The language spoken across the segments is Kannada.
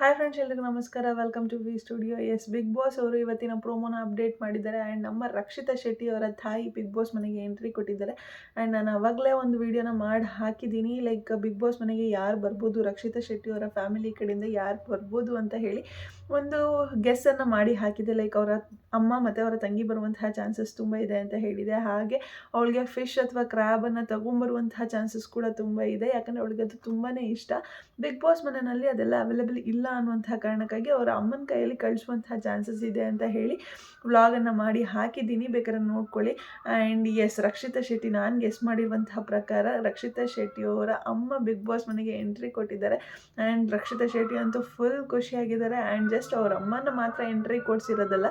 ಹಾಯ್ ಫ್ರೆಂಡ್ಸ್ ಎಲ್ರಿಗೂ ನಮಸ್ಕಾರ. Welcome to V studio yes Bigg Boss ಅವರು ಇವತ್ತಿನ ಪ್ರೋಮೋನ ಅಪ್ಡೇಟ್ ಮಾಡಿದ್ದಾರೆ ಆ್ಯಂಡ್ ನಮ್ಮ ರಕ್ಷಿತಾ ಶೆಟ್ಟಿ ಅವರ ತಾಯಿ ಬಿಗ್ ಬಾಸ್ ಮನೆಗೆ ಎಂಟ್ರಿ ಕೊಟ್ಟಿದ್ದಾರೆ ಆ್ಯಂಡ್ ನಾನು ಅವಾಗಲೇ ಒಂದು ವಿಡಿಯೋನ ಮಾಡಿ ಹಾಕಿದ್ದೀನಿ. ಲೈಕ್ ಬಿಗ್ ಬಾಸ್ ಮನೆಗೆ ಯಾರು ಬರ್ಬೋದು, ರಕ್ಷಿತಾ ಶೆಟ್ಟಿ ಅವರ ಫ್ಯಾಮಿಲಿ ಕಡೆಯಿಂದ ಯಾರು ಬರ್ಬೋದು ಅಂತ ಹೇಳಿ ಒಂದು ಗೆಸ್ಸನ್ನು ಮಾಡಿ ಹಾಕಿದೆ ಲೈಕ್ ಅವರ ಅಮ್ಮ ಮತ್ತು ಅವರ ತಂಗಿ ಬರುವಂತಹ ಚಾನ್ಸಸ್ ತುಂಬ ಇದೆ ಅಂತ ಹೇಳಿದೆ. ಹಾಗೆ ಅವಳಿಗೆ ಫಿಶ್ ಅಥವಾ ಕ್ರ್ಯಾಬನ್ನು ತಗೊಂಬರುವಂತಹ ಚಾನ್ಸಸ್ ಕೂಡ ತುಂಬ ಇದೆ. ಯಾಕಂದರೆ ಅವಳಿಗೆ ಅದು ತುಂಬಾ ಇಷ್ಟ. ಬಿಗ್ ಬಾಸ್ ಮನೆಯಲ್ಲಿ ಅದೆಲ್ಲ ಅವೈಲೇಬಲ್ ಇಲ್ಲ ಅನ್ನುವಂತಹ ಕಾರಣಕ್ಕಾಗಿ ಅವರ ಅಮ್ಮನ ಕೈಯಲ್ಲಿ ಕಳಿಸುವಂತಹ ಚಾನ್ಸಸ್ ಇದೆ ಅಂತ ಹೇಳಿ ವ್ಲಾಗನ್ನು ಮಾಡಿ ಹಾಕಿದ್ದೀನಿ. ಬೇಕಾದ್ರೆ ನೋಡ್ಕೊಳ್ಳಿ. ಆ್ಯಂಡ್ ಎಸ್ ರಕ್ಷಿತಾ ಶೆಟ್ಟಿ, ನಾನು ಗೆಸ್ ಮಾಡಿರುವಂತಹ ಪ್ರಕಾರ ರಕ್ಷಿತಾ ಶೆಟ್ಟಿ ಅವರ ಅಮ್ಮ ಬಿಗ್ ಬಾಸ್ ಮನೆಗೆ ಎಂಟ್ರಿ ಕೊಟ್ಟಿದ್ದಾರೆ. ಆ್ಯಂಡ್ ರಕ್ಷಿತಾ ಶೆಟ್ಟಿ ಅಂತೂ ಫುಲ್ ಖುಷಿಯಾಗಿದ್ದಾರೆ. ಆ್ಯಂಡ್ ಜಸ್ಟ್ ಅವ್ರ ಅಮ್ಮನ ಮಾತ್ರ ಎಂಟ್ರಿ ಕೊಡಿಸಿರೋದಲ್ಲ.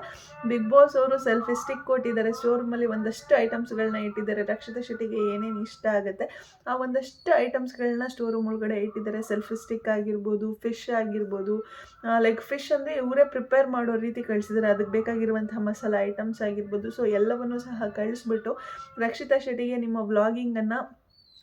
ಬಿಗ್ ಬಾಸ್ ಅವರು ಸೆಲ್ಫಿ ಸ್ಟಿಕ್ ಕೊಟ್ಟಿದ್ದಾರೆ. ಸ್ಟೋರ್ಮಲ್ಲಿ ಒಂದಷ್ಟು ಐಟಮ್ಸ್ಗಳನ್ನ ಇಟ್ಟಿದ್ದಾರೆ. ರಕ್ಷಿತಾ ಶೆಟ್ಟಿಗೆ ಏನೇನು ಇಷ್ಟ ಆಗುತ್ತೆ, ಆ ಒಂದಷ್ಟು ಐಟಮ್ಸ್ಗಳನ್ನ ಸ್ಟೋರ್ ರೂಮ್ ಒಳಗಡೆ ಇಟ್ಟಿದ್ದಾರೆ. ಸೆಲ್ಫಿ ಸ್ಟಿಕ್ ಆಗಿರ್ಬೋದು ಫಿಶ್ ಆಗಿರ್ಬೋದು ಲೈಕ್ ಫಿಶ್ ಅಂದರೆ ಇವರೇ ಪ್ರಿಪೇರ್ ಮಾಡೋ ರೀತಿ ಕಳಿಸಿದ್ದಾರೆ ಅದಕ್ಕೆ ಬೇಕಾಗಿರುವಂತಹ ಮಸಾಲ ಐಟಮ್ಸ್ ಆಗಿರ್ಬೋದು. ಸೊ ಎಲ್ಲವನ್ನು ಸಹ ಕಳಿಸ್ಬಿಟ್ಟು ರಕ್ಷಿತಾ ಶೆಟ್ಟಿಗೆ ನಿಮ್ಮ ವ್ಲಾಗಿಂಗನ್ನು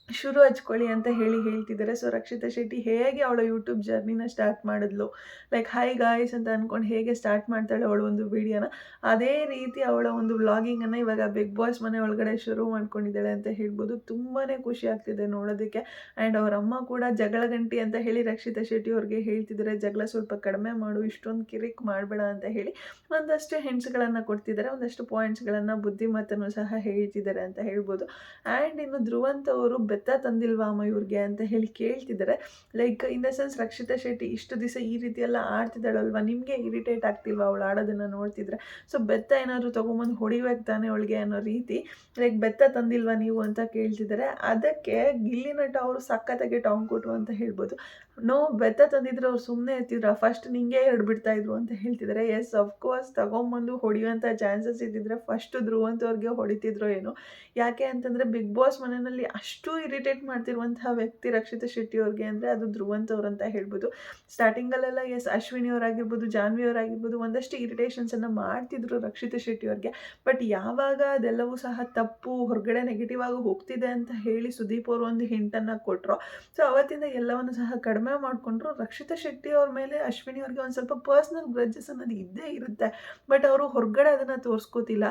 ಶುರು ಹಚ್ಕೊಳ್ಳಿ ಅಂತ ಹೇಳಿ ಹೇಳ್ತಿದ್ದಾರೆ. ಸೊ ರಕ್ಷಿತಾ ಶೆಟ್ಟಿ ಹೇಗೆ ಅವಳ ಯೂಟ್ಯೂಬ್ ಜರ್ನಿನ ಸ್ಟಾರ್ಟ್ ಮಾಡಿದ್ಲು? ಲೈಕ್ ಹೈ ಗಾಯ್ಸ್ ಅಂತ ಅಂದ್ಕೊಂಡು ಹೇಗೆ ಸ್ಟಾರ್ಟ್ ಮಾಡ್ತಾಳೆ ಅವಳು ಒಂದು ವಿಡಿಯೋನ ಅದೇ ರೀತಿ ಅವಳ ಒಂದು ವ್ಲಾಗಿಂಗನ್ನು ಇವಾಗ ಬಿಗ್ ಬಾಸ್ ಮನೆ ಒಳಗಡೆ ಶುರು ಮಾಡ್ಕೊಂಡಿದ್ದಾಳೆ ಅಂತ ಹೇಳ್ಬೋದು. ತುಂಬಾ ಖುಷಿ ಆಗ್ತಿದೆ ನೋಡೋದಕ್ಕೆ. ಆ್ಯಂಡ್ ಅವ್ರ ಅಮ್ಮ ಕೂಡ ಜಗಳ ಗಂಟಿ ಅಂತ ಹೇಳಿ ರಕ್ಷಿತಾ ಶೆಟ್ಟಿ ಅವ್ರಿಗೆ ಹೇಳ್ತಿದ್ದಾರೆ. ಜಗಳ ಸ್ವಲ್ಪ ಕಡಿಮೆ ಮಾಡು, ಇಷ್ಟೊಂದು ಕಿರಿಕ್ ಮಾಡಬೇಡ ಅಂತ ಹೇಳಿ ಒಂದಷ್ಟು ಹೆಣ್ಸ್ಗಳನ್ನು ಕೊಡ್ತಿದ್ದಾರೆ. ಒಂದಷ್ಟು ಪಾಯಿಂಟ್ಸ್ಗಳನ್ನು ಬುದ್ಧಿಮತ್ತನ್ನು ಸಹ ಹೇಳ್ತಿದ್ದಾರೆ ಅಂತ ಹೇಳ್ಬೋದು. ಆ್ಯಂಡ್ ಇನ್ನು ಧ್ರುವಂತ ಅವರು ಬೆತ್ತ ತಂದಿಲ್ವಾ ಅಮ್ಮ ಇವ್ರಿಗೆ ಅಂತ ಹೇಳಿ ಕೇಳ್ತಿದ್ದಾರೆ. Like in the sense Rakshita Shetty ಇಷ್ಟು ದಿವಸ ಈ ರೀತಿ ಎಲ್ಲ ಆಡ್ತಿದ್ದಾಳಲ್ವಾ? ನಿಮಗೆ ಇರಿಟೇಟ್ ಆಗ್ತಿಲ್ವಾ ಅವಳು ಆಡೋದನ್ನು ನೋಡ್ತಿದ್ರೆ? ಸೊ ಬೆತ್ತ ಏನಾದರೂ ತೊಗೊಂಬಂದು ಹೊಡಿಬೇಕು ತಾನೆ ಅವಳಿಗೆ ಅನ್ನೋ ರೀತಿ. ಲೈಕ್ ಬೆತ್ತ ತಂದಿಲ್ವಾ ನೀವು ಅಂತ ಕೇಳ್ತಿದ್ದಾರೆ. ಅದಕ್ಕೆ ಗಿಲ್ಲಿ ನಟ ಅವರು ಸಖತ್ತಾಗಿ ಟಾಂಗ್ ಕೊಟ್ಟು ಅಂತ ಹೇಳ್ಬೋದು. ನೋ ಬೆತ್ತ ತಂದಿದ್ರು, ಅವ್ರು ಸುಮ್ಮನೆ ಇರ್ತಿದ್ರ. ಫಸ್ಟ್ ನಿಂಗೆ ಹೇಳ್ಬಿಡ್ತಾ ಬಿಡ್ತಾ ಇದ್ರು ಅಂತ ಹೇಳ್ತಿದ್ದಾರೆ ಎಸ್ ಅಫ್ಕೋರ್ಸ್ ತಗೊಂಬಂದು ಹೊಡಿಯುವಂಥ ಚಾನ್ಸಸ್ ಇದ್ದಿದ್ರೆ ಫಸ್ಟು ಧ್ರುವಂತವ್ರಿಗೆ ಹೊಡಿತಿದ್ರು ಏನೋ. ಯಾಕೆ ಅಂತಂದರೆ ಬಿಗ್ ಬಾಸ್ ಮನೆಯಲ್ಲಿ ಅಷ್ಟು ಇರಿಟೇಟ್ ಮಾಡ್ತಿರುವಂತಹ ವ್ಯಕ್ತಿ ರಕ್ಷಿತ ಶೆಟ್ಟಿ ಅವ್ರಿಗೆ ಅಂದರೆ ಅದು ಧ್ರುವಂತ ಅವ್ರು ಅಂತ ಹೇಳ್ಬೋದು. ಸ್ಟಾರ್ಟಿಂಗಲ್ಲೆಲ್ಲ ಎಸ್ ಅಶ್ವಿನಿ ಅವರಾಗಿರ್ಬೋದು, ಜಾನ್ವಿ ಅವರಾಗಿರ್ಬೋದು, ಒಂದಷ್ಟು ಇರಿಟೇಷನ್ಸನ್ನು ಮಾಡ್ತಿದ್ರು ರಕ್ಷಿತ ಶೆಟ್ಟಿ ಅವ್ರಿಗೆ. ಬಟ್ ಯಾವಾಗ ಅದೆಲ್ಲವೂ ಸಹ ತಪ್ಪು, ಹೊರಗಡೆ ನೆಗೆಟಿವ್ ಆಗಿ ಹೋಗ್ತಿದೆ ಅಂತ ಹೇಳಿ ಸುದೀಪ್ ಅವರು ಒಂದು ಹಿಂಟನ್ನು ಕೊಟ್ಟರು ಸೊ ಅವತ್ತಿಂದ ಎಲ್ಲವನ್ನು ಸಹ ಕಡಿಮೆ ಮಾಡಿಕೊಂಡ್ರು ರಕ್ಷಿತಾ ಶೆಟ್ಟಿ ಅವ್ರ ಮೇಲೆ ಅಶ್ವಿನಿ ಅವ್ರಿಗೆ ಒಂದು ಸ್ವಲ್ಪ ಪರ್ಸ್ನಲ್ ಗ್ರಜ್ಜಸ್ ಅನ್ನೋದು ಇದ್ದೇ ಇರುತ್ತೆ. ಬಟ್ ಅವರು ಹೊರಗಡೆ ಅದನ್ನು ತೋರಿಸ್ಕೋತಿಲ್ಲ.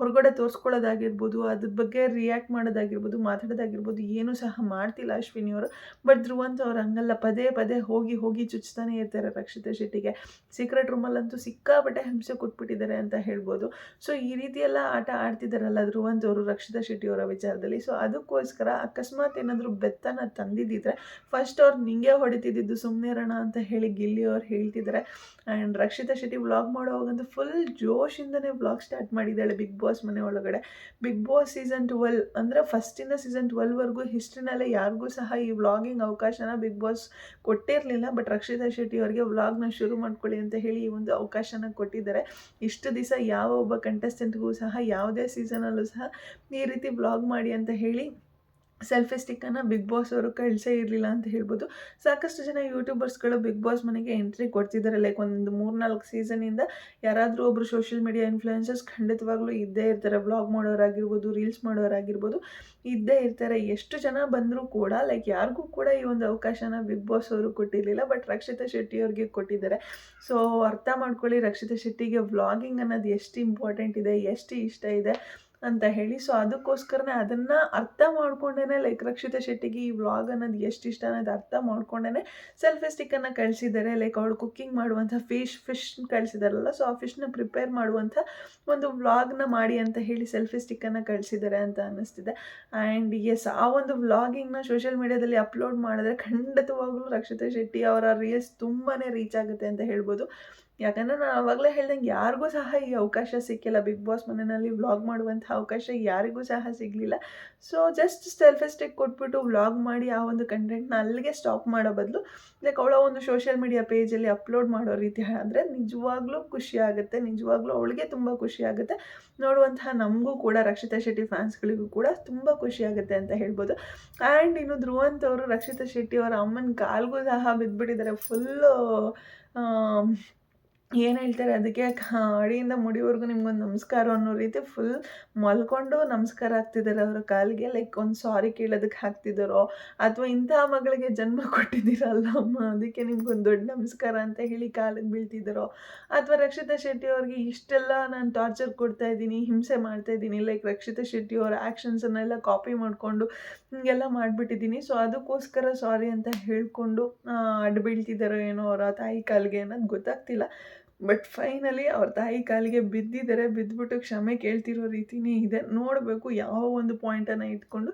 ಹೊರಗಡೆ ತೋರಿಸ್ಕೊಳ್ಳೋದಾಗಿರ್ಬೋದು, ಅದ್ರ ಬಗ್ಗೆ ರಿಯಾಕ್ಟ್ ಮಾಡೋದಾಗಿರ್ಬೋದು, ಮಾತಾಡೋದಾಗಿರ್ಬೋದು ಏನೂ ಸಹ ಮಾಡ್ತಿಲ್ಲ ಅಶ್ವಿನಿ ಅವರು. ಬಟ್ ಧ್ರುವಂತ ಅವ್ರು ಹಂಗಲ್ಲ. ಪದೇ ಪದೇ ಹೋಗಿ ಹೋಗಿ ಚುಚ್ತಾನೆ ಇರ್ತಾರೆ ರಕ್ಷಿತಾ ಶೆಟ್ಟಿಗೆ. ಸೀಕ್ರೆಟ್ ರೂಮಲ್ಲಂತೂ ಸಿಕ್ಕಾಪಟ್ಟೆ ಹಿಂಸೆ ಕೊಟ್ಬಿಟ್ಟಿದ್ದಾರೆ ಅಂತ ಹೇಳ್ಬೋದು. ಸೊ ಈ ರೀತಿ ಎಲ್ಲ ಆಟ ಆಡ್ತಿದ್ದಾರಲ್ಲ ಧ್ರುವಂತ್ ಅವರು, ರಕ್ಷಿತಾ ಶೆಟ್ಟಿ ಅವರ ವಿಚಾರದಲ್ಲಿ. ಸೊ ಅದಕ್ಕೋಸ್ಕರ ಅಕಸ್ಮಾತ್ ಏನಾದರೂ ಬೆತ್ತನ ತಂದಿದ್ದಿದ್ರೆ ಫಸ್ಟ್ ಅವ್ರು ನಿಂಗೆ ಹೊಡಿತಿದ್ದು ಸುಮ್ಮನೆ ಇರೋಣ ಅಂತ ಹೇಳಿ ಗಿಲ್ಲಿ ಅವ್ರು ಹೇಳ್ತಿದ್ದಾರೆ ಆ್ಯಂಡ್ ರಕ್ಷಿತಾ ಶೆಟ್ಟಿ ವ್ಲಾಗ್ ಮಾಡೋವಾಗಂತೂ ಫುಲ್ ಜೋಶಿಂದನೇ ವ್ಲಾಗ್ ಸ್ಟಾರ್ಟ್ ಮಾಡಿದ್ದಾಳೆ ಬಿಗ್ ಬಾಸ್ ಮನೆ ಒಳಗಡೆ. ಬಿಗ್ ಬಾಸ್ ಸೀಸನ್ ಟ್ವೆಲ್ ಅಂದರೆ ಫಸ್ಟಿಂದ ಸೀಸನ್ ಟ್ವೆಲ್ವರೆಗೂ ಹಿಸ್ಟ್ರಿನಲ್ಲೇ ಯಾರಿಗೂ ಸಹ ಈ ವ್ಲಾಗಿಂಗ್ ಅವಕಾಶನ ಬಿಗ್ ಬಾಸ್ ಕೊಟ್ಟಿರಲಿಲ್ಲ. ಬಟ್ ರಕ್ಷಿತಾ ಶೆಟ್ಟಿ ಅವರಿಗೆ ವ್ಲಾಗ್ನ ಶುರು ಮಾಡ್ಕೊಳ್ಳಿ ಅಂತ ಹೇಳಿ ಈ ಒಂದು ಅವಕಾಶನ ಕೊಟ್ಟಿದ್ದಾರೆ. ಇಷ್ಟು ದಿವಸ ಯಾವ ಒಬ್ಬ ಕಂಟೆಸ್ಟೆಂಟ್ಗೂ ಸಹ ಯಾವುದೇ ಸೀಸನಲ್ಲೂ ಸಹ ಈ ರೀತಿ ವ್ಲಾಗ್ ಮಾಡಿ ಅಂತ ಹೇಳಿ ಸೆಲ್ಫಿ ಸ್ಟಿಕ್ಕನ್ನು ಬಿಗ್ ಬಾಸ್ ಅವರು ಕಳಿಸೇ ಇರಲಿಲ್ಲ ಅಂತ ಹೇಳ್ಬೋದು. ಸಾಕಷ್ಟು ಜನ ಯೂಟ್ಯೂಬರ್ಸ್ಗಳು ಬಿಗ್ ಬಾಸ್ ಮನೆಗೆ ಎಂಟ್ರಿ ಕೊಡ್ತಿದ್ದಾರೆ ಲೈಕ್ ಒಂದು ಮೂರ್ನಾಲ್ಕು ಸೀಸನಿಂದ ಯಾರಾದರೂ ಒಬ್ಬರು ಸೋಷಿಯಲ್ ಮೀಡಿಯಾ ಇನ್ಫ್ಲುಯೆನ್ಸರ್ಸ್ ಖಂಡಿತವಾಗ್ಲೂ ಇದ್ದೇ ಇರ್ತಾರೆ. ವ್ಲಾಗ್ ಮಾಡೋರಾಗಿರ್ಬೋದು ರೀಲ್ಸ್ ಮಾಡೋರಾಗಿರ್ಬೋದು, ಇದ್ದೇ ಇರ್ತಾರೆ. ಎಷ್ಟು ಜನ ಬಂದರೂ ಕೂಡ ಲೈಕ್ ಯಾರಿಗೂ ಕೂಡ ಈ ಒಂದು ಅವಕಾಶನ ಬಿಗ್ ಬಾಸ್ ಅವರು ಕೊಟ್ಟಿರಲಿಲ್ಲ ಬಟ್ ರಕ್ಷಿತಾ ಶೆಟ್ಟಿ ಅವ್ರಿಗೆ ಕೊಟ್ಟಿದ್ದಾರೆ. ಸೊ ಅರ್ಥ ಮಾಡ್ಕೊಳ್ಳಿ, ರಕ್ಷಿತಾ ಶೆಟ್ಟಿಗೆ ವ್ಲಾಗಿಂಗ್ ಅನ್ನೋದು ಎಷ್ಟು ಇಂಪಾರ್ಟೆಂಟ್ ಇದೆ, ಎಷ್ಟು ಇಷ್ಟ ಇದೆ. ಅಂತ ಹೇಳಿ. ಸೊ ಅದಕ್ಕೋಸ್ಕರನೇ ಅದನ್ನು ಅರ್ಥ ಮಾಡ್ಕೊಂಡೇ ಲೈಕ್ ರಕ್ಷಿತಾ ಶೆಟ್ಟಿಗೆ ಈ ವ್ಲಾಗ್ ಅನ್ನೋದು ಎಷ್ಟು ಇಷ್ಟ ಅನ್ನೋದು ಅರ್ಥ ಮಾಡ್ಕೊಂಡೇ ಸೆಲ್ಫಿ ಸ್ಟಿಕ್ಕನ್ನು ಕಳಿಸಿದ್ದಾರೆ ಲೈಕ್ ಅವಳು ಕುಕ್ಕಿಂಗ್ ಮಾಡುವಂಥ ಫಿಶ್ ಫಿಶ್ ಕಳಿಸಿದಾರಲ್ಲ ಸೊ ಆ ಫಿಶ್ನ ಪ್ರಿಪೇರ್ ಮಾಡುವಂಥ ಒಂದು ವ್ಲಾಗ್ನ ಮಾಡಿ ಅಂತ ಹೇಳಿ ಸೆಲ್ಫಿ ಸ್ಟಿಕ್ಕನ್ನು ಕಳಿಸಿದ್ದಾರೆ ಅಂತ ಅನ್ನಿಸ್ತಿದೆ. ಆ್ಯಂಡ್ ಎಸ್ ಆ ಒಂದು ವ್ಲಾಗಿಂಗ್ನ ಸೋಷಿಯಲ್ ಮೀಡ್ಯಾದಲ್ಲಿ ಅಪ್ಲೋಡ್ ಮಾಡಿದ್ರೆ ಖಂಡಿತವಾಗ್ಲೂ ರಕ್ಷಿತಾ ಶೆಟ್ಟಿ ಅವರ ರೀಲ್ಸ್ ತುಂಬಾ ರೀಚ್ ಆಗುತ್ತೆ ಅಂತ ಹೇಳ್ಬೋದು. ಯಾಕಂದರೆ ನಾನು ಆವಾಗಲೇ ಹೇಳ್ದಂಗೆ ಯಾರಿಗೂ ಸಹ ಈ ಅವಕಾಶ ಸಿಕ್ಕಿಲ್ಲ. ಬಿಗ್ ಬಾಸ್ ಮನೆಯಲ್ಲಿ ವ್ಲಾಗ್ ಮಾಡುವಂಥ ಅವಕಾಶ ಯಾರಿಗೂ ಸಹ ಸಿಗಲಿಲ್ಲ. ಸೊ ಜಸ್ಟ್ ಸೆಲ್ಫ್ ಎಸ್ಟೇಕ್ ಕೊಟ್ಬಿಟ್ಟು ವ್ಲಾಗ್ ಮಾಡಿ ಆ ಒಂದು ಕಂಟೆಂಟ್ನ ಅಲ್ಲಿಗೆ ಸ್ಟಾಪ್ ಮಾಡೋ ಬದಲು ಲೈಕ್ ಅವಳ ಒಂದು ಸೋಷಿಯಲ್ ಮೀಡಿಯಾ ಪೇಜಲ್ಲಿ ಅಪ್ಲೋಡ್ ಮಾಡೋ ರೀತಿ ಆದರೆ ನಿಜವಾಗ್ಲೂ ಖುಷಿ ಆಗುತ್ತೆ. ನಿಜವಾಗ್ಲೂ ಅವಳಿಗೆ ತುಂಬ ಖುಷಿ ಆಗುತ್ತೆ. ನೋಡುವಂತಹ ನಮಗೂ ಕೂಡ, ರಕ್ಷಿತಾ ಶೆಟ್ಟಿ ಫ್ಯಾನ್ಸ್ಗಳಿಗೂ ಕೂಡ ತುಂಬ ಖುಷಿ ಆಗುತ್ತೆ ಅಂತ ಹೇಳ್ಬೋದು. ಆ್ಯಂಡ್ ಇನ್ನು ಧ್ರುವಂತ್ ಅವರು, ರಕ್ಷಿತಾ ಶೆಟ್ಟಿ ಅವರ ಅಮ್ಮನ ಕಾಲ್ಗೂ ಸಹ ಬಿದ್ದುಬಿಟ್ಟಿದ್ದಾರೆ ಫುಲ್ಲು ಏನು ಹೇಳ್ತಾರೆ ಅದಕ್ಕೆ ಅಡಿಯಿಂದ ಮುಡಿವರೆಗೂ ನಿಮ್ಗೊಂದು ನಮಸ್ಕಾರ ಅನ್ನೋ ರೀತಿ ಫುಲ್ ಮಲ್ಕೊಂಡು ನಮಸ್ಕಾರ ಆಗ್ತಿದ್ದಾರೆ ಅವರ ಕಾಲಿಗೆ ಲೈಕ್ ಒಂದು ಸಾರಿ ಕೇಳೋದಕ್ಕೆ ಹಾಕ್ತಿದ್ದಾರೋ ಅಥವಾ ಇಂಥ ಮಗಳಿಗೆ ಜನ್ಮ ಕೊಟ್ಟಿದ್ದೀರಲ್ಲ ಅಮ್ಮ, ಅದಕ್ಕೆ ನಿಮ್ಗೊಂದು ದೊಡ್ಡ ನಮಸ್ಕಾರ ಅಂತ ಹೇಳಿ ಕಾಲಿಗೆ ಬೀಳ್ತಿದ್ದಾರೋ ಅಥವಾ ರಕ್ಷಿತಾ ಶೆಟ್ಟಿ ಅವ್ರಿಗೆ ಇಷ್ಟೆಲ್ಲ ನಾನು ಟಾರ್ಚರ್ ಕೊಡ್ತಾ ಇದ್ದೀನಿ, ಹಿಂಸೆ ಮಾಡ್ತಾ ಇದ್ದೀನಿ ಲೈಕ್ ರಕ್ಷಿತಾ ಶೆಟ್ಟಿ ಅವರ ಆ್ಯಕ್ಷನ್ಸನ್ನೆಲ್ಲ ಕಾಪಿ ಮಾಡಿಕೊಂಡು ಹಿಂಗೆಲ್ಲ ಮಾಡಿಬಿಟ್ಟಿದ್ದೀನಿ. ಸೊ ಅದಕ್ಕೋಸ್ಕರ ಸಾರಿ ಅಂತ ಹೇಳಿಕೊಂಡು ಅಡ್ಬೀಳ್ತಿದ್ದಾರೋ ಏನೋ ಅವರ ತಾಯಿ ಕಾಲಿಗೆ ಅನ್ನೋದು ಗೊತ್ತಾಗ್ತಿಲ್ಲ. ಬಟ್ ಫೈನಲಿ ಅವ್ರ ತಾಯಿ ಕಾಲಿಗೆ ಬಿದ್ದಿದ್ದಾರೆ ಬಿದ್ದುಬಿಟ್ಟು ಕ್ಷಮೆ ಕೇಳ್ತಿರೋ ರೀತಿನೇ ಇದೆ. ನೋಡಬೇಕು ಯಾವ ಒಂದು ಪಾಯಿಂಟನ್ನು ಇಟ್ಕೊಂಡು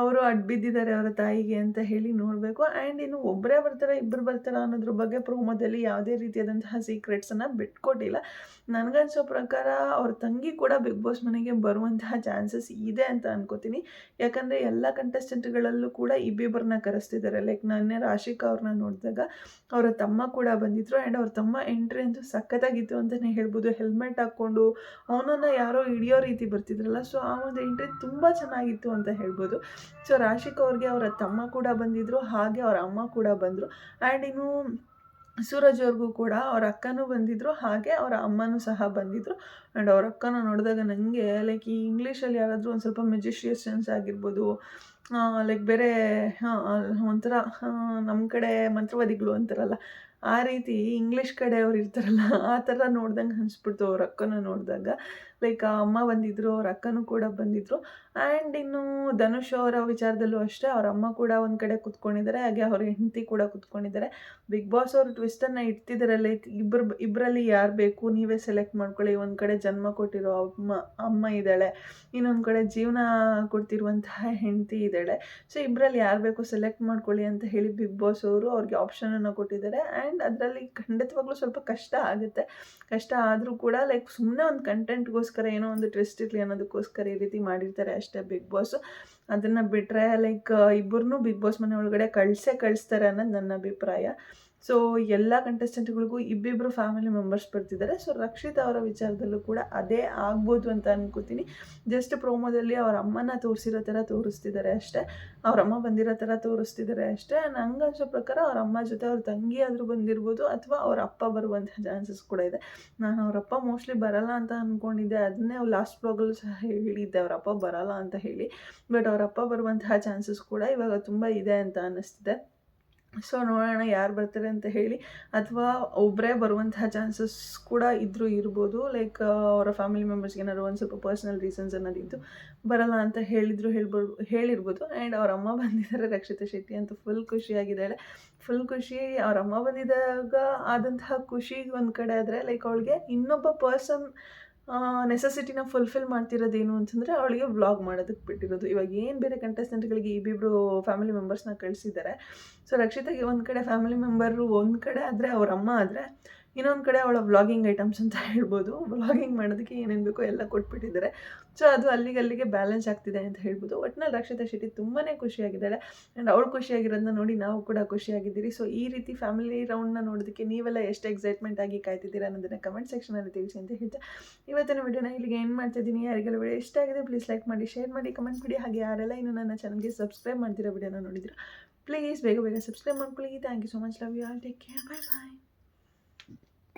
ಅವರು ಅಡ್ಡ ಬಿದ್ದಿದ್ದಾರೆ ಅವರ ತಾಯಿಗೆ ಅಂತ ಹೇಳಿ ನೋಡಬೇಕು. ಆ್ಯಂಡ್ ಇನ್ನು ಒಬ್ಬರೇ ಬರ್ತಾರೆ ಇಬ್ಬರು ಬರ್ತಾರೆ ಅನ್ನೋದ್ರ ಬಗ್ಗೆ ಪ್ರೋಮೋದಲ್ಲಿ ಯಾವುದೇ ರೀತಿಯಾದಂತಹ ಸೀಕ್ರೆಟ್ಸನ್ನು ಬಿಟ್ಕೊಟ್ಟಿಲ್ಲ. ನನಗನ್ಸೋ ಪ್ರಕಾರ ಅವ್ರ ತಂಗಿ ಕೂಡ ಬಿಗ್ ಬಾಸ್ ಮನೆಗೆ ಬರುವಂತಹ ಚಾನ್ಸಸ್ ಇದೆ ಅಂತ ಅನ್ಕೋತೀನಿ. ಯಾಕಂದರೆ ಎಲ್ಲ ಕಂಟೆಸ್ಟೆಂಟ್ಗಳಲ್ಲೂ ಕೂಡ ಇಬ್ಬಿಬ್ಬರನ್ನ ಕರೆಸ್ತಿದ್ದಾರೆ ಲೈಕ್ ನಾನೇ ರಾಶಿಕಾ ಅವ್ರನ್ನ ನೋಡಿದಾಗ ಅವರ ತಮ್ಮ ಕೂಡ ಬಂದಿದ್ರು ಆ್ಯಂಡ್ ಅವ್ರ ತಮ್ಮ ಎಂಟ್ರಿ ಅಂತೂ ಸಖತ್ತಾಗಿತ್ತು ಅಂತಲೇ ಹೇಳ್ಬೋದು. ಹೆಲ್ಮೆಟ್ ಹಾಕ್ಕೊಂಡು ಅವನನ್ನು ಯಾರೋ ಹಿಡಿಯೋ ರೀತಿ ಬರ್ತಿದ್ರಲ್ಲ ಸೊ ಆ ಒಂದು ಎಂಟ್ರಿ ತುಂಬ ಚೆನ್ನಾಗಿತ್ತು ಅಂತ ಹೇಳ್ಬೋದು. ಸೊ ರಾಶಿಕಾ ಅವ್ರಿಗೆ ಅವರ ತಮ್ಮ ಕೂಡ ಬಂದಿದ್ರು, ಹಾಗೆ ಅವರ ಅಮ್ಮ ಕೂಡ ಬಂದರು. ಆ್ಯಂಡ್ ಇನ್ನು ಸೂರಜ್ ಅವ್ರಿಗೂ ಕೂಡ ಅವ್ರ ಅಕ್ಕನೂ ಬಂದಿದ್ದರು ಹಾಗೆ ಅವರ ಅಮ್ಮನೂ ಸಹ ಬಂದಿದ್ರು. ಆ್ಯಂಡ್ ಅವ್ರ ಅಕ್ಕನ ನೋಡಿದಾಗ ನನಗೆ ಲೈಕ್ ಈ ಇಂಗ್ಲೀಷಲ್ಲಿ ಯಾರಾದರೂ ಒಂದು ಸ್ವಲ್ಪ ಮೆಜಿಷಿಯನ್ಸ್ ಆಗಿರ್ಬೋದು ಲೈಕ್ ಬೇರೆ ಒಂಥರ ನಮ್ಮ ಕಡೆ ಮಂತ್ರವಾದಿಗಳು ಅಂತಾರಲ್ಲ, ಆ ರೀತಿ ಇಂಗ್ಲೀಷ್ ಕಡೆ ಅವ್ರು ಇರ್ತಾರಲ್ಲ, ಆ ಥರ ನೋಡ್ದಂಗೆ ಅನಿಸ್ಬಿಡ್ತು ಅವ್ರ ಅಕ್ಕನ ನೋಡಿದಾಗ. ಲೈಕ್ ಅಮ್ಮ ಬಂದಿದ್ರು, ಅವ್ರ ಅಕ್ಕನೂ ಕೂಡ ಬಂದಿದ್ದರು ಆ್ಯಂಡ್ ಇನ್ನು ಧನುಷ್ ಅವರ ವಿಚಾರದಲ್ಲೂ ಅಷ್ಟೇ, ಅವ್ರ ಅಮ್ಮ ಕೂಡ ಒಂದು ಕಡೆ ಕುತ್ಕೊಂಡಿದ್ದಾರೆ, ಹಾಗೆ ಅವ್ರ ಹೆಂಡತಿ ಕೂಡ ಕುತ್ಕೊಂಡಿದ್ದಾರೆ. ಬಿಗ್ ಬಾಸ್ ಅವರು ಟ್ವಿಸ್ಟನ್ನು ಇಡ್ತಿದ್ದಾರೆ ಲೈಕ್ ಇಬ್ಬರು ಇಬ್ಬರಲ್ಲಿ ಯಾರು ಬೇಕು, ನೀವೇ ಸೆಲೆಕ್ಟ್ ಮಾಡ್ಕೊಳ್ಳಿ. ಒಂದು ಕಡೆ ಜನ್ಮ ಕೊಟ್ಟಿರೋ ಅಮ್ಮ ಅಮ್ಮ ಇದ್ದಾಳೆ, ಇನ್ನೊಂದು ಕಡೆ ಜೀವನ ಕೊಡ್ತಿರುವಂತಹ ಹೆಂಡತಿ ಇದ್ದಾಳೆ. ಸೊ ಇಬ್ಬರಲ್ಲಿ ಯಾರು ಬೇಕು ಸೆಲೆಕ್ಟ್ ಮಾಡ್ಕೊಳ್ಳಿ ಅಂತ ಹೇಳಿ ಬಿಗ್ ಬಾಸ್ ಅವರು ಅವ್ರಿಗೆ ಆಪ್ಷನನ್ನು ಕೊಟ್ಟಿದ್ದಾರೆ. ಆ್ಯಂಡ್ ಅದರಲ್ಲಿ ಖಂಡಿತವಾಗ್ಲೂ ಸ್ವಲ್ಪ ಕಷ್ಟ ಆಗುತ್ತೆ. ಕಷ್ಟ ಆದರೂ ಕೂಡ ಲೈಕ್ ಸುಮ್ಮನೆ ಒಂದು ಕಂಟೆಂಟ್ಗೋಸ್ಕರ ಏನೋ ಒಂದು ಟ್ವಿಸ್ಟ್ ಇರಲಿ ಅನ್ನೋದಕ್ಕೋಸ್ಕರ ಈ ರೀತಿ ಮಾಡಿರ್ತಾರೆ ಅಷ್ಟೇ ಬಿಗ್ ಬಾಸ್ ಅದನ್ನು ಬಿಟ್ಟರೆ ಲೈಕ್ ಇಬ್ಬರನ್ನೂ ಬಿಗ್ ಬಾಸ್ ಮನೆ ಒಳಗಡೆ ಕಳಿಸೇ ಕಳಿಸ್ತಾರೆ ಅನ್ನೋದು ನನ್ನ ಅಭಿಪ್ರಾಯ. ಸೊ ಎಲ್ಲ ಕಂಟೆಸ್ಟೆಂಟ್ಗಳಿಗೂ ಇಬ್ಬಿಬ್ಬರು ಫ್ಯಾಮಿಲಿ ಮೆಂಬರ್ಸ್ ಬರ್ತಿದ್ದಾರೆ. ಸೊ ರಕ್ಷಿತ್ ಅವರ ವಿಚಾರದಲ್ಲೂ ಕೂಡ ಅದೇ ಆಗ್ಬೋದು ಅಂತ ಅನ್ಕೋತೀನಿ. ಜಸ್ಟ್ ಪ್ರೋಮೋದಲ್ಲಿ ಅವ್ರ ಅಮ್ಮನ ತೋರಿಸಿರೋ ಥರ ತೋರಿಸ್ತಿದ್ದಾರೆ ಅಷ್ಟೇ. ಅವ್ರ ಅಮ್ಮ ಬಂದಿರೋ ಥರ ತೋರಿಸ್ತಿದ್ದಾರೆ ಅಷ್ಟೇ. ನಂಗೆ ಅನ್ಸೋ ಪ್ರಕಾರ ಅವ್ರ ಅಮ್ಮ ಜೊತೆ ಅವ್ರ ತಂಗಿ ಆದರೂ ಬಂದಿರ್ಬೋದು ಅಥವಾ ಅವ್ರ ಅಪ್ಪ ಬರುವಂಥ ಚಾನ್ಸಸ್ ಕೂಡ ಇದೆ. ನಾನು ಅವ್ರ ಅಪ್ಪ ಮೋಸ್ಟ್ಲಿ ಬರಲ್ಲ ಅಂತ ಅಂದ್ಕೊಂಡಿದ್ದೆ ಅದನ್ನೇ ಅವ್ರು ಲಾಸ್ಟ್ ಬ್ಲಾಗಲ್ಲೂ ಸಹ ಹೇಳಿದ್ದೆ. ಅವ್ರ ಅಪ್ಪ ಬರಲ್ಲ ಅಂತ ಹೇಳಿ. ಬಟ್ ಅವ್ರ ಅಪ್ಪ ಬರುವಂತಹ ಚಾನ್ಸಸ್ ಕೂಡ ಇವಾಗ ತುಂಬ ಇದೆ ಅಂತ ಅನ್ನಿಸ್ತಿದೆ ಸೊ ನೋಡೋಣ ಯಾರು ಬರ್ತಾರೆ ಅಂತ ಹೇಳಿ. ಅಥವಾ ಒಬ್ಬರೇ ಬರುವಂತಹ ಚಾನ್ಸಸ್ ಕೂಡ ಇದ್ದರೂ ಇರ್ಬೋದು. ಲೈಕ್ ಅವರ ಫ್ಯಾಮಿಲಿ ಮೆಂಬರ್ಸ್ಗೆ ಏನಾದ್ರು ಒಂದು ಸ್ವಲ್ಪ ಪರ್ಸ್ನಲ್ ರೀಸನ್ಸ್ ಅನ್ನೋದಿದ್ದು ಬರಲ್ಲ ಅಂತ ಹೇಳಿದ್ರು ಹೇಳ್ಬೋದು ಹೇಳಿರ್ಬೋದು. ಆ್ಯಂಡ್ ಅವ್ರ ಅಮ್ಮ ಬಂದಿದ್ದಾರೆ ರಕ್ಷಿತಾ ಶೆಟ್ಟಿ ಅಂತ ಫುಲ್ ಖುಷಿಯಾಗಿದ್ದಾಳೆ. ಫುಲ್ ಖುಷಿ, ಅವ್ರ ಅಮ್ಮ ಬಂದಿದ್ದಾಗ ಆದಂತಹ ಖುಷಿ ಒಂದು ಕಡೆ ಆದರೆ ಲೈಕ್ ಅವಳಿಗೆ ಇನ್ನೊಬ್ಬ ಪರ್ಸನ್ ನೆಸೆಸಿಟಿನ ಫುಲ್ಫಿಲ್ ಮಾಡ್ತಿರೋದೇನು ಅಂತಂದರೆ ಅವಳಿಗೆ ವ್ಲಾಗ್ ಮಾಡೋದಕ್ಕೆ ಬಿಟ್ಟಿರೋದು. ಇವಾಗ ಏನು ಬೇರೆ ಕಂಟೆಸ್ಟೆಂಟ್ಗಳಿಗೆ ಇಬ್ಬಿಬ್ಬರು ಫ್ಯಾಮಿಲಿ ಮೆಂಬರ್ಸ್ನ ಕಳಿಸಿದ್ದಾರೆ. ಸೊ ರಕ್ಷಿತಾಗೆ ಒಂದು ಕಡೆ ಫ್ಯಾಮಿಲಿ ಮೆಂಬರು ಒಂದು ಕಡೆ ಆದರೆ ಅವ್ರ ಅಮ್ಮ ಆದರೆ ಇನ್ನೊಂದು ಕಡೆ ಅವಳ ವ್ಲಾಗಿಂಗ್ ಐಟಮ್ಸ್ ಅಂತ ಹೇಳ್ಬೋದು. ವ್ಲಾಗಿಂಗ್ ಮಾಡೋದಕ್ಕೆ ಏನೇನು ಬೇಕೋ ಎಲ್ಲ ಕೊಟ್ಬಿಟ್ಟಿದ್ದಾರೆ. ಸೊ ಅದು ಅಲ್ಲಿಗೆ ಅಲ್ಲಿಗೆ ಬ್ಯಾಲೆನ್ಸ್ ಆಗ್ತಿದೆ ಅಂತ ಹೇಳ್ಬೋದು. ಒಟ್ಟಿನಲ್ಲಿ ರಕ್ಷಿತಾ ಶೆಟ್ಟಿ ತುಂಬಾ ಖುಷಿಯಾಗಿದ್ದಾಳೆ. ಆ್ಯಂಡ್ ಅವಳು ಖುಷಿಯಾಗಿರೋದನ್ನ ನೋಡಿ ನಾವು ಕೂಡ ಖುಷಿಯಾಗಿದ್ದೀರಿ. ಸೊ ಈ ರೀತಿ ಫ್ಯಾಮಿಲಿ ರೌಂಡ್ನ ನೋಡೋದಕ್ಕೆ ನೀವೆಲ್ಲ ಎಷ್ಟು ಎಕ್ಸೈಟ್ಮೆಂಟ್ ಆಗಿ ಕಾಯ್ತಿದ್ದೀರಾ ಅನ್ನೋದನ್ನು ಕಮೆಂಟ್ ಸೆಕ್ಷನಲ್ಲಿ ತಿಳಿಸಿ ಅಂತ ಹೇಳ್ತಾ. ಇವತ್ತಿನ ವಿಡಿಯೋನ ಇಲ್ಲಿಗೆ ಏನು ಮಾಡ್ತಿದ್ದೀನಿ ಯಾರಿಗೆಲ್ಲ ವಿಡಿಯೋ ಇಷ್ಟ ಆಗಿದೆ ಪ್ಲೀಸ್ ಲೈಕ್ ಮಾಡಿ ಶೇರ್ ಮಾಡಿ ಕಮೆಂಟ್ ಮಾಡಿ. ಹಾಗೆ ಯಾರೆಲ್ಲ ಇನ್ನು ನನ್ನ ಚಾನಲ್ಗೆ ಸಬ್ಸ್ಕ್ರೈಬ್ ಮಾಡ್ತಿರೋ ವಿಡಿಯೋನ ನೋಡಿದ್ರು ಪ್ಲೀಸ್ ಬೇಗ ಬೇಗ ಸಬ್ಸ್ಕ್ರೈಬ್ ಮಾಡ್ಕೊಳ್ಳಿ. Thank you so much love you all take care bye bye